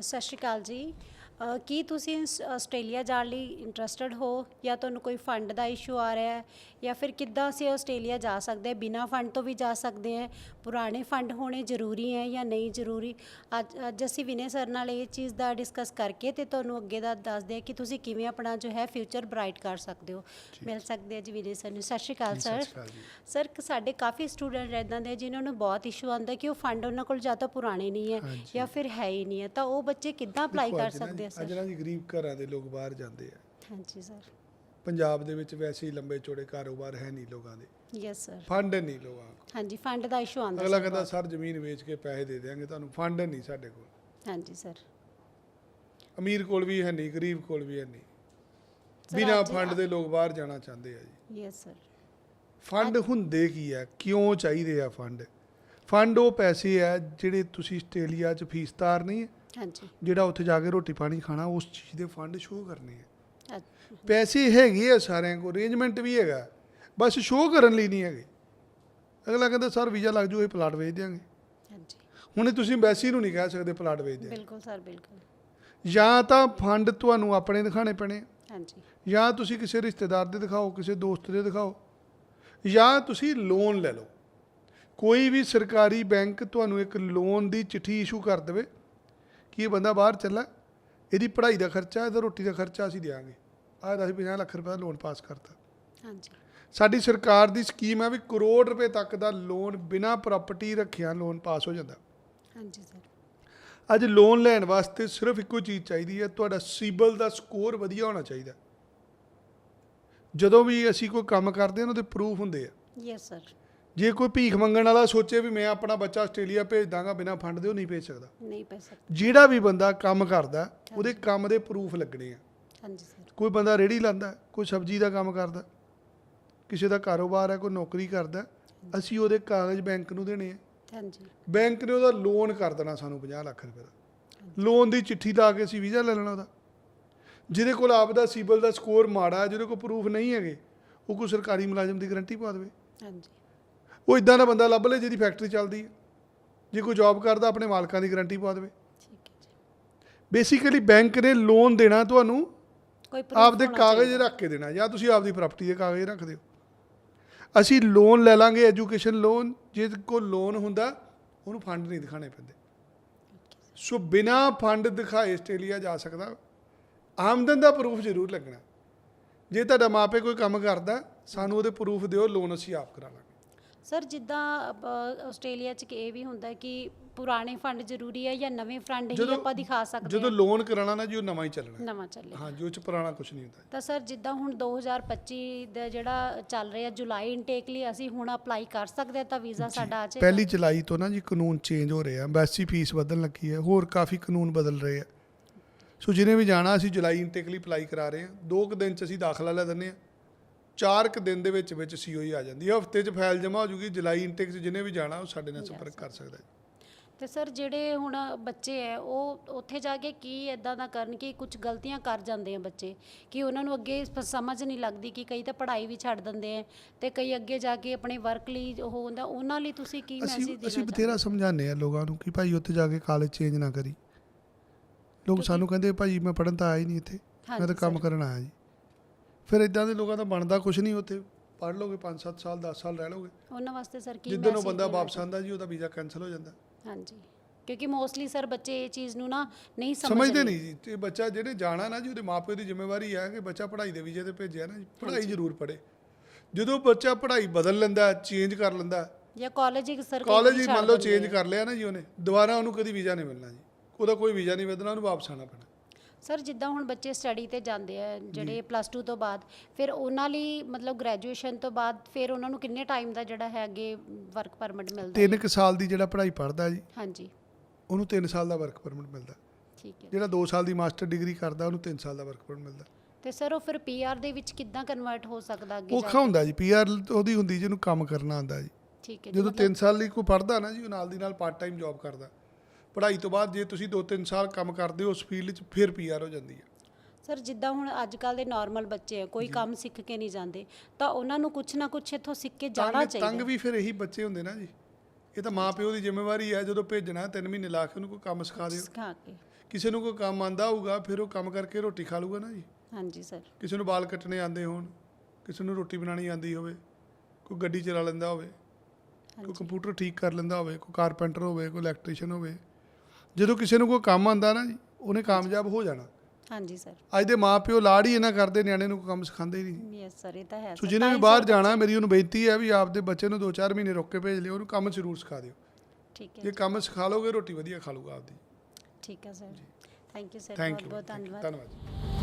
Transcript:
ਸਤਿ ਸ਼੍ਰੀ ਅਕਾਲ ਜੀ। ਕੀ ਤੁਸੀਂ ਇਸ- ਆਸਟ੍ਰੇਲੀਆ ਜਾਣ ਲਈ ਇੰਟਰਸਟਿਡ ਹੋ? ਜਾਂ ਤੁਹਾਨੂੰ ਕੋਈ ਫੰਡ ਦਾ ਇਸ਼ੂ ਆ ਰਿਹਾ ਹੈ? ਜਾਂ ਫਿਰ ਕਿੱਦਾਂ ਅਸੀਂ ਆਸਟ੍ਰੇਲੀਆ ਜਾ ਸਕਦੇ ਹਾਂ? ਬਿਨਾਂ ਫੰਡ ਤੋਂ ਵੀ ਜਾ ਸਕਦੇ ਹਾਂ? ਪੁਰਾਣੇ ਫੰਡ ਹੋਣੇ ਜ਼ਰੂਰੀ ਹੈ ਜਾਂ ਨਹੀਂ ਜ਼ਰੂਰੀ? ਅੱਜ ਅੱਜ ਅਸੀਂ ਵਿਨੇ ਸਰ ਨਾਲ ਇਹ ਚੀਜ਼ ਦਾ ਡਿਸਕਸ ਕਰਕੇ ਤੇ ਤੁਹਾਨੂੰ ਅੱਗੇ ਦਾ ਦੱਸਦੇ ਹਾਂ ਕਿ ਤੁਸੀਂ ਕਿਵੇਂ ਆਪਣਾ ਜੋ ਹੈ ਫਿਊਚਰ ਬ੍ਰਾਈਟ ਕਰ ਸਕਦੇ ਹੋ। ਮਿਲ ਸਕਦੇ ਆ ਜੀ ਵਿਨੇ ਸਰ ਨੂੰ। ਸਤਿ ਸ਼੍ਰੀ ਅਕਾਲ ਜੀ, ਸਤਿ ਸਰ ਸ਼੍ਰੀ ਅਕਾਲ ਜੀ। ਸਰ ਕ- ਸਾਡੇ ਕਾਫੀ ਸਟੂਡੈਂਟ ਇਦਾਂ ਦੇ ਜਿਨ੍ਹਾਂ ਨੂੰ ਬਹੁਤ ਇਸ਼ੂ ਆਉਂਦਾ ਕਿ ਉਹ ਫੰਡ ਉਹਨਾਂ ਕੋਲ ਜਾਂ ਤਾਂ ਪੁਰਾਣੇ ਨਹੀਂ ਹੈ ਹਾਂਜੀ। ਜਾਂ ਫਿਰ ਹੈ ਹੀ ਨਹੀਂ ਹੈ। ਤਾਂ ਉਹ ਬੱਚੇ ਕਿੱਦਾਂ ਅਪਲਾਈ ਦੇਖੋ ਕਰ ਅੱਜ ਨਾ ਸਕਦੇ ਆ ਸਰ ਜੀ ਗਰੀਬ ਘਰਾਂ ਦੇ ਲੋਕ ਬਾਹਰ ਜਾਂਦੇ ਆ। ਹਾਂਜੀ ਸਰ ਪੰਜਾਬ ਦੇ ਵਿੱਚ ਵੈਸੇ ਹੀ ਲੰਬੇ ਚੌੜੇ ਕਾਰੋਬਾਰ ਹੈ ਨਹੀਂ ਲੋਕਾਂ ਦੇ। ਯੈਸ ਸਰ ਫੰਡ ਨਹੀਂ ਲੋਕਾਂ ਕੋਲ। ਹਾਂਜੀ ਫੰਡ ਦਾ ਇਸ਼ੂ ਆਉਂਦਾ ਅਗਲਾ ਕਹਿੰਦਾ। ਸਰ ਜ਼ਮੀਨ ਵੇਚ ਕੇ ਪੈਸੇ ਦੇ ਦੇਾਂਗੇ ਤੁਹਾਨੂੰ ਫੰਡ ਨਹੀਂ ਸਾਡੇ ਕੋਲ। ਹਾਂਜੀ ਸਰ ਅਮੀਰ ਕੋਲ ਵੀ ਹੈ ਨਹੀਂ ਗਰੀਬ ਕੋਲ ਵੀ ਹੈ ਨਹੀਂ। ਬਿਨਾਂ ਫੰਡ ਦੇ ਲੋਕ ਬਾਹਰ ਜਾਣਾ ਚਾਹੁੰਦੇ ਆ ਜੀ। ਯੈਸ ਸਰ ਫੰਡ ਹੁੰਦੇ ਕੀ ਆ? ਕਿਉਂ ਚਾਹੀਦੇ ਆ ਫੰਡ? ਫੰਡ ਉਹ ਪੈਸੇ ਆ ਜਿਹੜੇ ਤੁਸੀਂ ਆਸਟ੍ਰੇਲੀਆ 'ਚ ਫੀਸ ਤਾਰ ਨਹੀਂ ਹੈ। ਹਾਂਜੀ। ਜਿਹੜਾ ਉੱਥੇ ਜਾ ਕੇ ਰੋਟੀ ਪਾਣੀ ਖਾਣਾ ਉਸ ਚੀਜ਼ ਦੇ ਫੰਡ ਸ਼ੋਅ ਕਰਨੇ ਆ। ਪੈਸੇ ਹੈਗੇ ਆ ਸਾਰਿਆਂ ਕੋਲ ਅਰੇਂਜਮੈਂਟ ਵੀ ਹੈਗਾ। ਬਸ ਸ਼ੋਅ ਕਰਨ ਲਈ ਨਹੀਂ ਹੈਗੇ। ਅਗਲਾ ਕਹਿੰਦਾ ਸਰ ਵੀਜ਼ਾ ਲੱਗ ਜੂ ਇਹ ਪਲਾਟ ਵੇਚ ਦਿਆਂਗੇ। ਹਾਂਜੀ। ਹੁਣ ਤੁਸੀਂ ਐਮਬੈਸੀ ਨੂੰ ਨਹੀਂ ਕਹਿ ਸਕਦੇ ਪਲਾਟ ਵੇਚ ਦਿਆਂਗੇ। ਬਿਲਕੁਲ ਸਰ ਬਿਲਕੁਲ। ਜਾਂ ਤਾਂ ਫੰਡ ਤੁਹਾਨੂੰ ਆਪਣੇ ਦਿਖਾਣੇ ਪੈਣੇ। ਹਾਂਜੀ। ਜਾਂ ਤੁਸੀਂ ਕਿਸੇ ਰਿਸ਼ਤੇਦਾਰ ਦੇ ਦਿਖਾਓ ਕਿਸੇ ਦੋਸਤ ਦੇ ਦਿਖਾਓ। ਜਾਂ ਤੁਸੀਂ ਲੋਨ ਲੈ ਲਓ। ਕੋਈ ਵੀ ਸਰਕਾਰੀ ਬੈਂਕ ਤੁਹਾਨੂੰ ਇੱਕ ਲੋਨ ਦੀ ਚਿੱਠੀ ਇਸ਼ੂ ਕਰ ਦੇਵੇ ਕਿ ਇਹ ਬੰਦਾ ਬਾਹਰ ਚੱਲਾ? ਇਹਦੀ ਪੜ੍ਹਾਈ ਦਾ ਖਰਚਾ ਇਹਦਾ ਰੋਟੀ ਦਾ ਖਰਚਾ ਅਸੀਂ ਦਿਆਂਗੇ। ਆਹ ਦਸ 50 ਲੱਖ ਰੁਪਏ ਦਾ ਲੋਨ ਪਾਸ ਕਰਤਾ। ਹਾਂਜੀ। ਸਾਡੀ ਸਰਕਾਰ ਦੀ ਸਕੀਮ ਹੈ ਵੀ ਕਰੋੜ ਰੁਪਏ ਤੱਕ ਦਾ ਲੋਨ ਬਿਨਾਂ ਪ੍ਰਾਪਰਟੀ ਰੱਖਿਆ ਲੋਨ ਪਾਸ ਹੋ ਜਾਂਦਾ। ਹਾਂਜੀ ਸਰ। ਅੱਜ ਲੋਨ ਲੈਣ ਵਾਸਤੇ ਸਿਰਫ ਇੱਕੋ ਚੀਜ਼ ਚਾਹੀਦੀ ਹੈ ਤੁਹਾਡਾ ਸੀਬਲ ਦਾ ਸਕੋਰ ਵਧੀਆ ਹੋਣਾ ਚਾਹੀਦਾ। ਜਦੋਂ ਵੀ ਅਸੀਂ ਕੋਈ ਕੰਮ ਕਰਦੇ ਹਾਂ ਉਹਦੇ ਪ੍ਰੂਫ ਹੁੰਦੇ ਆ। ਯੈਸ ਸਰ ਜੇ ਕੋਈ ਭੀਖ ਮੰਗਣ ਵਾਲਾ ਸੋਚੇ ਵੀ ਮੈਂ ਆਪਣਾ ਬੱਚਾ ਆਸਟ੍ਰੇਲੀਆ ਭੇਜ ਦਾਂਗਾ ਬਿਨਾਂ ਫੰਡ ਦੇ ਉਹ ਨਹੀਂ ਭੇਜ ਸਕਦਾ। ਨਹੀਂ ਪੈ ਸਕਦਾ। ਜਿਹੜਾ ਵੀ ਬੰਦਾ ਕੰਮ ਕਰਦਾ ਉਹਦੇ ਕੰਮ ਦੇ ਪ੍ਰੂਫ ਲੱਗਣੇ ਆ। ਹਾਂਜੀ ਸਰ। ਕੋਈ ਬੰਦਾ ਰੇੜੀ ਲਾਂਦਾ ਕੋਈ ਸਬਜ਼ੀ ਦਾ ਕੰਮ ਕਰਦਾ ਕਿਸੇ ਦਾ ਕਾਰੋਬਾਰ ਹੈ ਕੋਈ ਨੌਕਰੀ ਕਰਦਾ ਅਸੀਂ ਉਹਦੇ ਕਾਗਜ਼ ਬੈਂਕ ਨੂੰ ਦੇਣੇ ਆ। ਹਾਂਜੀ। ਬੈਂਕ ਨੇ ਉਹਦਾ ਲੋਨ ਕਰ ਦੇਣਾ ਸਾਨੂੰ 50 ਲੱਖ ਰੁਪਏ ਦਾ। ਲੋਨ ਦੀ ਚਿੱਠੀ ਲਾ ਕੇ ਅਸੀਂ ਵੀਜ਼ਾ ਲੈ ਲੈਣਾ ਉਹਦਾ। ਜਿਹਦੇ ਕੋਲ ਆਪ ਦਾ ਸੀਬਲ ਦਾ ਸਕੋਰ ਮਾੜਾ ਹੈ ਜਿਹਦੇ ਕੋਲ ਪ੍ਰੂਫ ਨਹੀਂ ਹੈਗੇ ਉਹ ਕੋਈ ਸਰਕਾਰੀ ਮੁਲਾਜ਼ਮ ਦੀ ਗਰੰਟੀ ਪਾ ਦੇਵੇ। ਹਾਂਜੀ। ਉਹ ਇਦਾਂ ਦਾ ਬੰਦਾ ਲੱਭ ਲੇ ਜਿਹਦੀ ਫੈਕਟਰੀ ਚੱਲਦੀ ਹੈ। ਜੇ ਕੋਈ ਜੌਬ ਕਰਦਾ ਆਪਣੇ ਮਾਲਕਾਂ ਦੀ ਗਰੰਟੀ ਪਾ ਦੇਵੇ। ਬੇਸਿਕਲੀ ਬੈਂਕ ਨੇ ਲੋਨ ਦੇਣਾ ਤੁਹਾਨੂੰ ਕੋਈ ਆਪਦੇ ਕਾਗਜ਼। ਰੱਖ ਕੇ ਦੇਣਾ ਜਾਂ ਤੁਸੀਂ ਆਪਦੀ ਪ੍ਰਾਪਰਟੀ ਦੇ ਕਾਗਜ਼ ਰੱਖ ਦਿਓ। ਅਸੀਂ ਲੋਨ ਲੈ ਲਾਂਗੇ ਐਜੂਕੇਸ਼ਨ ਲੋਨ ਜੇ ਕੋਲ ਲੋਨ ਹੁੰਦਾ ਉਹਨੂੰ ਫੰਡ ਨਹੀਂ ਦਿਖਾਣੇ ਪੈਂਦੇ। ਸੋ ਬਿਨਾ ਫੰਡ ਦਿਖਾਏ ਆਸਟ੍ਰੇਲੀਆ ਜਾ ਸਕਦਾ। ਆਮਦਨ ਦਾ ਪ੍ਰੂਫ ਜ਼ਰੂਰ ਲੱਗਣਾ। ਜੇ ਤੁਹਾਡਾ ਮਾਪੇ ਕੋਈ ਕੰਮ ਕਰਦਾ ਸਾਨੂੰ ਉਹਦੇ ਪ੍ਰੂਫ ਦਿਓ ਲੋਨ ਅਸੀਂ ਆਪ ਕਰਾ ਲਾਂਗੇ ਸਰ ਜਿੱਦਾਂ ਆਸਟ੍ਰੇਲੀਆ 'ਚ ਕਿ ਇਹ ਵੀ ਹੁੰਦਾ ਹੈ ਕਿ ਪੁਰਾਣੇ ਫੰਡ ਜ਼ਰੂਰੀ ਹੈ ਜਾਂ ਨਵੇਂ ਫੰਡ ਹੀ ਆਪਾਂ ਦਿਖਾ ਸਕਦੇ ਜਦੋਂ ਹਾਂ? ਲੋਨ ਕਰਾਣਾ ਨਾ ਜੀ ਉਹ ਨਵਾਂ ਹੀ ਚੱਲਣਾ। ਨਵਾਂ ਚੱਲੇ। ਹਾਂ ਜੀ ਉਹ ਚ ਪੁਰਾਣਾ ਕੁਝ ਨਹੀਂ ਹੁੰਦਾ। ਤਾਂ ਸਰ ਜਿੱਦਾਂ ਹੁਣ 2025 ਦਾ ਜਿਹੜਾ ਚੱਲ ਰਿਹਾ ਜੁਲਾਈ ਇਨਟੇਕ ਲਈ ਅਸੀਂ ਹੁਣ ਅਪਲਾਈ ਕਰ ਸਕਦੇ ਹਾਂ ਤਾਂ ਵੀਜ਼ਾ ਸਾਡਾ ਆ ਜਾਏਗਾ। ਪਹਿਲੀ ਜੁਲਾਈ ਤੋਂ ਨਾ ਜੀ ਕਾਨੂੰਨ ਚੇਂਜ ਹੋ ਰਹੇ। ਐਮਬੈਸੀ ਫੀਸ ਵਧਣ ਲੱਗੀ ਹੈ। ਹੋਰ ਕਾਫੀ ਕਾਨੂੰਨ ਬਦਲ ਰਹੇ ਆ। ਸੋ ਜਿਹਨੇ ਵੀ ਜਾਣਾ ਅਸੀਂ ਜੁਲਾਈ ਇਨਟੇਕ ਲਈ ਅਪਲਾਈ ਕਰਾ ਰਹੇ ਦੋ ਕੁ ਦਿਨ ਚ ਅਸੀਂ ਦਾਖਲਾ ਲੈ ਦਿੰਦੇ ਆ ਚਾਰ ਕੁ ਦਿਨ ਦੇ ਵਿੱਚ ਵਿੱਚ ਸੀਓਈ ਆ ਜਾਂਦੀ ਹੈ। ਹਫ਼ਤੇ ਚ ਫਾਈਲ ਜਮ੍ਹਾਂ ਹੋ ਜੂਗੀ ਜੁਲਾਈ ਇਨਟੇਕ ਚ ਜਿਹਨੇ ਵੀ ਜਾਣਾ ਉਹ ਸਾਡੇ ਨਾਲ ਸੰਪਰਕ ਕਰ ਸਕਦਾ ਹੈ। ਤੇ ਸਰ ਜਿਹੜੇ ਹੁਣ ਬੱਚੇ ਹੈ ਉਹ ਉੱਥੇ ਜਾ ਕੇ ਕੀ ਇਦਾਂ ਦਾ ਕਰਨ ਕਿ ਕੁਝ ਗਲਤੀਆਂ ਕਰ ਜਾਂਦੇ ਆ ਬੱਚੇ? ਕਿ ਉਹਨਾਂ ਨੂੰ ਅੱਗੇ ਸਮਝ ਨਹੀਂ ਲੱਗਦੀ ਕਿ ਕਈ ਤਾਂ ਪੜ੍ਹਾਈ ਵੀ ਛੱਡ ਦਿੰਦੇ ਆ ਤੇ ਕਈ ਅੱਗੇ ਜਾ ਕੇ ਆਪਣੇ ਵਰਕ ਲਈ ਉਹ ਹੁੰਦਾ ਉਹਨਾਂ ਲਈ ਤੁਸੀਂ ਕੀ ਮੈਸੇਜ ਅਸੀਂ ਦੇਣਾ ਅਸੀਂ ਚਾਹੁੰਦੇ ਬਥੇਰਾ ਸਮਝਾਉਂਦੇ ਆ ਲੋਕਾਂ ਨੂੰ ਕਿ ਭਾਈ ਉੱਥੇ ਜਾ ਕੇ ਕਾਲਜ ਚੇਂਜ ਨਾ ਕਰੀ। ਲੋਕ ਸਾਨੂੰ ਕਹਿੰਦੇ ਭਾਈ ਮੈਂ ਪੜਨ ਤਾਂ ਆਇਆ ਹੀ ਨਹੀਂ ਇੱਥੇ। ਮੈਂ ਤਾਂ ਕੰਮ। ਕਰਨ ਆਇਆ ਜੀ। ਫਿਰ ਇਦਾਂ ਦੇ ਲੋਕਾਂ ਦਾ ਬਣਦਾ ਕੁਝ ਨਹੀਂ ਉੱਥੇ ਪੜ ਲੋਗੇ 5-7 ਸਾਲ 10 ਸਾਲ ਰਹਿ ਲੋਗੇ ਉਹਨਾਂ ਵਾਸਤੇ ਸਰ ਕੀ ਜਿੱਦਣ ਉਹ ਬੰਦਾ ਵਾਪਸ ਆਂਦਾ ਜੀ ਉਹਦਾ ਵੀਜ਼ਾ ਕੈਨਸਲ ਹੋ ਜਾਂਦਾ। ਹਾਂਜੀ। ਕਿਉਂਕਿ ਮੋਸਟਲੀ ਸਰ ਬੱਚੇ ਇਹ ਚੀਜ਼ ਨੂੰ ਨਾ ਨਹੀਂ ਸਮਝਦੇ। ਨਹੀਂ ਜੀ। ਤੇ ਬੱਚਾ ਜਿਹਨੇ ਜਾਣਾ ਨਾ ਜੀ ਉਹਦੇ ਮਾਪੇ ਦੀ ਜ਼ਿੰਮੇਵਾਰੀ ਹੈ ਕਿ ਬੱਚਾ ਪੜ੍ਹਾਈ ਦੇ ਵੀਜ਼ੇ ਤੇ ਭੇਜਿਆ ਨਾ ਜੀ। ਪੜ੍ਹਾਈ ਜ਼ਰੂਰ ਪੜ੍ਹੇ। ਜਦੋਂ ਬੱਚਾ ਪੜ੍ਹਾਈ ਬਦਲ ਲੈਂਦਾ ਚੇਂਜ ਕਰ ਲੈਂਦਾ ਜਾਂ ਕਾਲਜ ਇੱਕ ਸਰ ਕਾਲਜ ਹੀ ਮੰਨ ਲਓ ਚੇਂਜ ਕਰ ਲਿਆ ਨਾ ਜੀ ਉਹਨੇ ਦੁਬਾਰਾ ਉਹਨੂੰ ਕਦੀ ਵੀਜ਼ਾ ਨਹੀਂ ਮਿਲਣਾ ਜੀ। ਉਹਦਾ ਕੋਈ ਵੀਜ਼ਾ ਨਹੀਂ ਵਧਣਾ ਉਹਨੂੰ ਵਾਪਸ ਆਣਾ ਪੈਣਾ। ਸਰ ਜਿੱਦਾਂ ਹੁਣ ਬੱਚੇ ਸਟੱਡੀ ਤੇ ਜਾਂਦੇ ਆ ਜਿਹੜੇ ਪਲੱਸ 2 ਤੋਂ ਬਾਅਦ ਫਿਰ ਉਹਨਾਂ ਲਈ ਮਤਲਬ ਗ੍ਰੈਜੂਏਸ਼ਨ ਤੋਂ ਬਾਅਦ ਫਿਰ ਉਹਨਾਂ ਨੂੰ ਕਿੰਨੇ ਟਾਈਮ ਦਾ ਜਿਹੜਾ ਹੈ ਅੱਗੇ ਵਰਕ ਪਰਮਿਟ ਮਿਲਦਾ ਹੈ? ਤਿੰਨ ਕੁ ਸਾਲ ਦੀ ਜਿਹੜਾ ਪੜ੍ਹਾਈ ਪੜ੍ਹਦਾ ਜੀ। ਹਾਂਜੀ। ਉਹਨੂੰ 3 ਸਾਲ ਦਾ ਵਰਕ ਪਰਮਿਟ ਮਿਲਦਾ। ਠੀਕ ਹੈ। ਜਿਹੜਾ 2 ਸਾਲ ਦੀ ਮਾਸਟਰ ਡਿਗਰੀ ਕਰਦਾ ਉਹਨੂੰ 3 ਸਾਲ ਦਾ ਵਰਕ ਪਰਮਿਟ ਮਿਲਦਾ। ਤੇ ਸਰ ਉਹ ਫਿਰ ਪੀਆਰ ਦੇ ਵਿੱਚ ਕਿੱਦਾਂ ਕਨਵਰਟ ਹੋ ਸਕਦਾ ਅੱਗੇ ਔਖਾ ਹੁੰਦਾ ਜੀ ਪੀਆਰ ਉਹਦੀ ਹੁੰਦੀ ਜਿਹਨੂੰ ਕੰਮ ਕਰਨਾ ਆਉਂਦਾ ਜੀ। ਠੀਕ ਹੈ ਜੀ ਜਦੋਂ ਮਤਲਬ 3 ਸਾਲ ਲਈ ਕੋਈ ਪੜ੍ਹਦਾ ਨਾ ਜੀ ਉਹ ਨਾਲ ਦੀ ਨਾਲ ਪਾਰਟ ਟਾਈਮ ਜੌਬ ਕਰਦਾ। ਪੜ੍ਹਾਈ ਤੋਂ ਬਾਅਦ ਜੇ ਤੁਸੀਂ 2-3 ਸਾਲ ਕੰਮ ਕਰਦੇ ਹੋ ਉਸ ਫੀਲਡ 'ਚ ਫਿਰ ਪੀਆਰ ਹੋ ਜਾਂਦੀ ਹੈ। ਸਰ ਜਿੱਦਾਂ ਹੁਣ ਅੱਜ ਕੱਲ ਦੇ ਨਾਰਮਲ ਬੱਚੇ ਆ ਕੋਈ ਕੰਮ ਸਿੱਖ ਕੇ ਨਹੀਂ ਜਾਂਦੇ ਤਾਂ ਉਹਨਾਂ ਨੂੰ ਕੁਝ ਨਾ ਕੁਝ ਇੱਥੋਂ ਸਿੱਖ ਕੇ ਜਾਣਾ ਤੰਗ ਚਾਹੀਦਾ। ਤੰਗ ਵੀ ਫਿਰ ਇਹੀ ਬੱਚੇ ਹੁੰਦੇ ਨਾ ਜੀ। ਇਹ ਤਾਂ ਮਾਂ ਪਿਓ ਦੀ ਜ਼ਿੰਮੇਵਾਰੀ ਹੈ ਜਦੋਂ ਭੇਜਣਾ ਤਿੰਨ ਮਹੀਨੇ ਲਾ ਕੇ ਉਹਨੂੰ ਕੋਈ ਕੰਮ ਸਿਖਾ ਦਿਓ। ਸਿਖਾ ਕੇ। ਕਿਸੇ ਨੂੰ ਕੋਈ ਕੰਮ ਆਂਦਾ ਹੋਊਗਾ ਫਿਰ ਉਹ ਕੰਮ ਕਰਕੇ ਰੋਟੀ ਖਾ ਲੂਗਾ ਨਾ ਜੀ। ਹਾਂਜੀ ਸਰ। ਕਿਸੇ ਨੂੰ ਵਾਲ ਕੱਟਣੇ ਆਂਦੇ ਹੋਣ ਕਿਸੇ ਨੂੰ ਰੋਟੀ ਬਣਾਉਣੀ ਆਂਦੀ ਹੋਵੇ ਕੋਈ ਗੱਡੀ ਚਲਾ ਲੈਂਦਾ ਹੋਵੇ ਕੋਈ ਕੰਪਿਊਟਰ ਠੀਕ ਕਰ ਲੈਂਦਾ ਹੋਵੇ ਕੋਈ ਕਾਰਪੈਂਟਰ ਹੋਵੇ ਕੋਈ ਇਲੈਕਟ੍ਰੀਸ਼ੀਅਨ ਹੋਵੇ ਜਦੋਂ ਕਿਸੇ ਨੂੰ ਕੋਈ ਕੰਮ ਆਂਦਾ ਨਾ ਜੀ ਉਹਨੇ ਕਾਮਯਾਬ ਹੋ ਜਾਣਾ। ਹਾਂਜੀ ਸਰ। ਅੱਜ ਦੇ ਮਾਪਿਓ ਲਾੜ ਹੀ ਇਹਨਾਂ ਕਰਦੇ ਨਿਆਣੇ ਨੂੰ ਕੋਈ ਕੰਮ ਸਿਖਾਉਂਦੇ ਨਹੀਂ। ਯੈਸ ਸਰ ਇਹ ਤਾਂ ਹੈ ਸੋ ਜਿਹਨੇ ਵੀ ਬਾਹਰ ਜਾਣਾ ਮੇਰੀ ਉਹਨੂੰ ਬੇਨਤੀ ਹੈ ਵੀ ਆਪਦੇ ਬੱਚੇ ਨੂੰ 2-4 ਮਹੀਨੇ ਰੁੱਕ ਕੇ ਭੇਜ ਲਿਓ ਉਹਨੂੰ ਕੰਮ ਜ਼ਰੂਰ ਸਿਖਾ ਦਿਓ। ਠੀਕ ਹੈ ਜੇ ਕੰਮ ਸਿਖਾ ਲੋਗੇ ਰੋਟੀ ਵਧੀਆ ਖਾ ਲੂਗਾ ਆਪਦੀ। ਠੀਕ ਹੈ ਸਰ। ਥੈਂਕ ਯੂ ਸਰ ਬਹੁਤ ਬਹੁਤ ਧੰਨਵਾਦ। ਧੰਨਵਾਦ